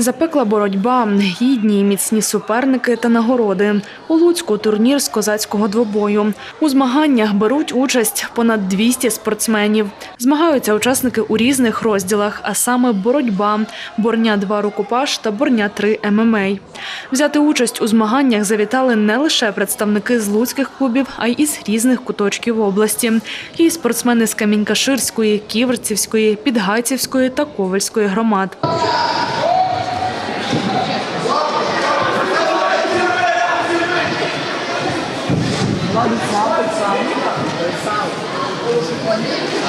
Запекла боротьба, гідні і міцні суперники та нагороди. У Луцьку турнір з козацького двобою. У змаганнях беруть участь понад 200 спортсменів. Змагаються учасники у різних розділах, а саме боротьба, борня 2 рукопаш та борня 3 ММА. Взяти участь у змаганнях завітали не лише представники з луцьких клубів, а й із різних куточків області. І спортсмени з Камінькаширської, Ківерцівської, Підгайцівської та Ковальської громад. Lá do sal, sal, sal.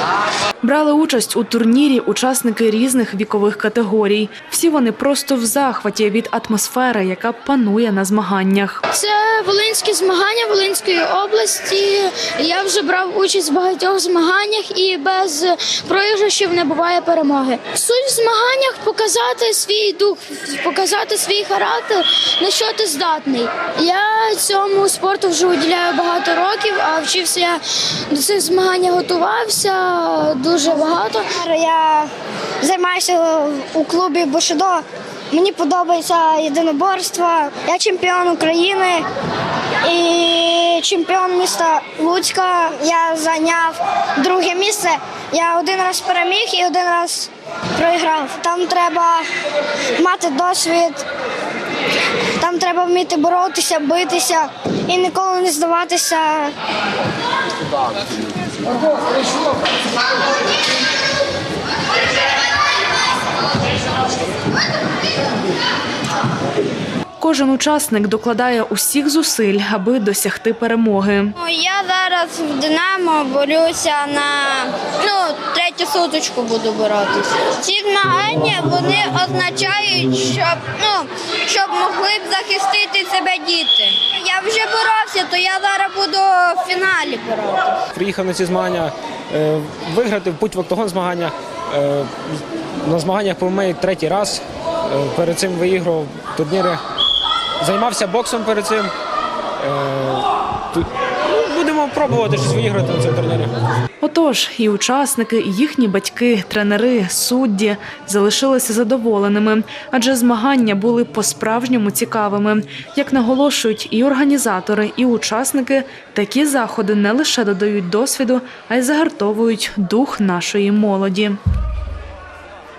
Ah, Брали участь у турнірі учасники різних вікових категорій. Всі вони просто в захваті від атмосфери, яка панує на змаганнях. Це волинські змагання Волинської області. Я вже брав участь в багатьох змаганнях і без проіграшів не буває перемоги. Суть в змаганнях показати свій дух, показати свій характер, на що ти здатний. Я цьому спорту вже уділяю багато років, а вчився я до цих змагань готувався дуже багато. Я займаюся у клубі Бушидо. Мені подобається єдиноборство. Я чемпіон України і чемпіон міста Луцька. Я зайняв друге місце. Я один раз переміг і один раз проіграв. Там треба мати досвід, треба вміти боротися, битися і ніколи не здаватися. Кожен учасник докладає усіх зусиль, аби досягти перемоги. Ну, Я зараз в Динамо борюся на ну, третю суточку буду боротися. Ці змагання вони означають, щоб ну щоб могли б захистити себе діти. Я вже боровся, то я зараз буду в фіналі боротися. Приїхав на ці змагання е, виграти в путь в октагон змагання. Е, на змаганнях по ММА третій раз. Е, перед цим виіграв турніри. Займався боксом перед цим. Е, ну, будемо пробувати щось виграти на цьому турнірі. Отож, і учасники, і їхні батьки, тренери, судді залишилися задоволеними, адже змагання були по-справжньому цікавими. Як наголошують і організатори, і учасники, такі заходи не лише додають досвіду, а й загартовують дух нашої молоді.